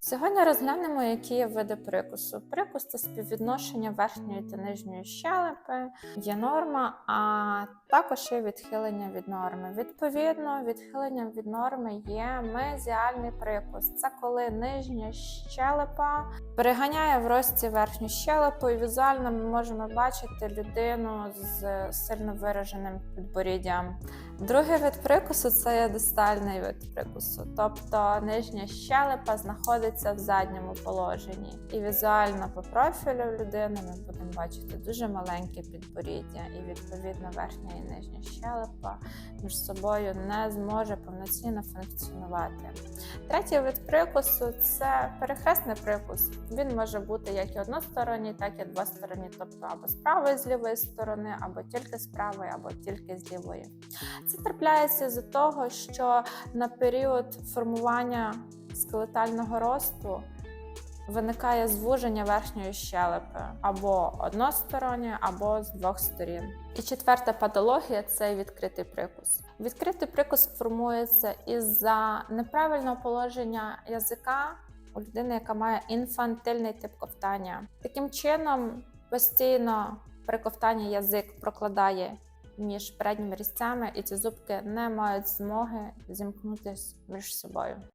Сьогодні розглянемо, які є види прикусу. Прикус це співвідношення верхньої та нижньої щелепи, є норма, а також є відхилення від норми. Відповідно, відхиленням від норми є мезіальний прикус. Це коли нижня щелепа переганяє в рості верхню щелепу, і візуально ми можемо бачити людину з сильно вираженим підборіддям. Другий вид прикусу це є дистальний вид прикусу, тобто нижня щелепа знаходиться в задньому положенні. І візуально по профілю людини ми будемо бачити дуже маленьке підборіддя, і відповідно верхня і нижня щелепа між собою не зможе повноцінно функціонувати. Третій вид прикусу це перехресний прикус. Він може бути як і односторонній, так і двосторонній, тобто або з правої з лівої сторони, або тільки з правої, або тільки з лівої. Це трапляється з того, що на період формування скелетального росту виникає звуження верхньої щелепи або односторонньої, або з двох сторін. І четверта патологія це відкритий прикус. Відкритий прикус формується із-за неправильного положення язика у людини, яка має інфантильний тип ковтання. Таким чином, постійно при ковтанні язик прокладає між передніми різцями, і ці зубки не мають змоги зімкнутися між собою.